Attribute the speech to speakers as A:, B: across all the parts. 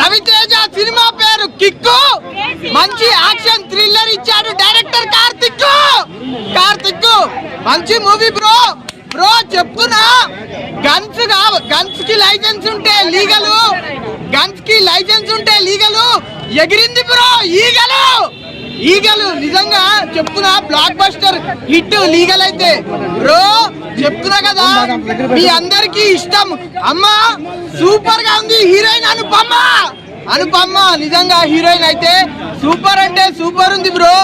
A: Raviteja cinema పేరు Kick. మంచి action thriller ఇచ్చాడు డైరెక్టర్ కార్తిక్ కార్తిక్ మంచి మూవీ బ్రో. బ్రో చెప్తున్నా గన్స్ గన్స్కి లైసెన్స్ ఉంటే లీగల్ గన్స్కి లైసెన్స్ ఉంటే లీగల్ ఎగిరింది బ్రో ఈగలు. ఈగలు నిజంగా చెప్తున్నా బ్లాక్ బస్టర్ హిట్ లీగల్ అయితే. బ్రో చెప్తున్నా కదా మీ అందరికి ఇష్టం. అమ్మా సూపర్గా ఉంది హీరోయిన్ అనుపమ్మ. అనుపమ్మ నిజంగా హీరోయిన్ అయితే సూపర్ అంటే సూపర్ ఉంది బ్రో.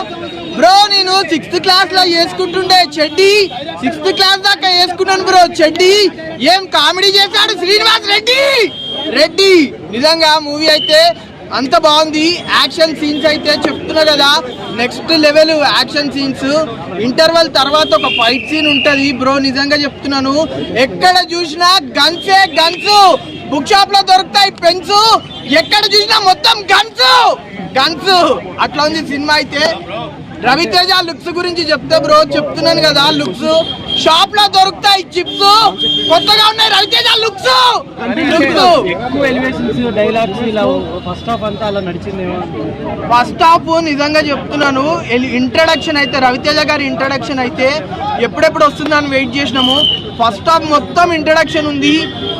A: బ్రో నేను సిక్స్త్ క్లాస్లో వేసుకుంటుండే చెడ్డి. సిక్స్త్ క్లాస్ దాకా వేసుకున్నాను బ్రో చెడ్డి. ఏం కామెడీ చేశాడు శ్రీనివాస్ రెడ్డి. రెడ్డి నిజంగా మూవీ అయితే అంత బాగుంది. యాక్షన్ సీన్స్ అయితే చెప్తున్నా కదా. Next level action scenes. Interval తర్వాత ఒక ఫైట్ సీన్ ఉంటుంది. బ్రో నిజంగా చెప్తున్నాను. ఎక్కడ చూసినా గన్సే గన్స్ బుక్ షాప్లో దొరుకుతాయి పెన్స్. ఎక్కడ చూసినా మొత్తం గన్స్ గన్స్ అట్లా ఉంది సినిమా అయితే. రవితేజ లుక్స్ గురించి చెప్తే బ్రో చెప్తున్నాను కదా లుక్స్. షాప్లో దొరుకుతాయి చిప్స్. కొత్తగా ఉన్నాయి రవితేజ లుక్స్.
B: ఫస్ట్ హాఫ్
A: నిజంగా చెప్తున్నాను. ఇంట్రడక్షన్ అయితే రవితేజ గారి ఇంట్రడక్షన్ అయితే ఎప్పుడెప్పుడు వస్తుందని వెయిట్ చేసినాము. ఫస్ట్ హాఫ్ మొత్తం ఇంట్రడక్షన్ ఉంది.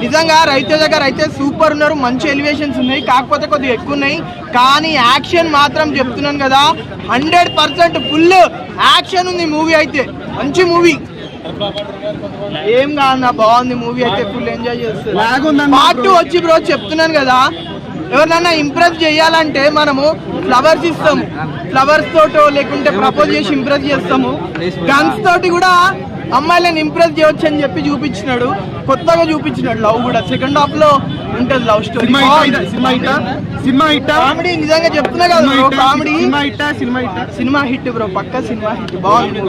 A: నిజంగా రవితేజ గారు అయితే సూపర్ ఉన్నారు. మంచి ఎలివేషన్స్ ఉన్నాయి. కాకపోతే కొద్దిగా ఎక్కువ ఉన్నాయి. కానీ యాక్షన్ మాత్రం చెప్తున్నాను కదా. హండ్రెడ్ పర్సెంట్ ఫుల్ యాక్షన్ ఉంది మూవీ అయితే. మంచి మూవీ ఏం కాదన్న బాగుంది మూవీ అయితే ఫుల్ ఎంజాయ్ చేస్తుంది పార్ట్ టూ వచ్చి బ్రో చెప్తున్నాను కదా ఎవరినైనా ఇంప్రెస్ చేయాలంటే మనము ఫ్లవర్స్ ఇస్తాము. ఫ్లవర్స్ తోటో లేకుంటే ప్రపోజ్ చేసి ఇంప్రెస్ చేస్తాము. గన్స్ తోటి కూడా అమ్మాయిలను ఇంప్రెస్ చేయొచ్చు అని చెప్పి చూపించినాడు. కొత్తగా చూపించినాడు లవ్ కూడా. సెకండ్ హాఫ్లో ఉంటది love story
B: cinema hit cinema hit
A: comedy నిజంగా చెప్తున్నా కదా bro comedy
B: cinema hit cinema hit.
A: Cinema hit bro పక్క సినిమా హిట్. బాగుంది.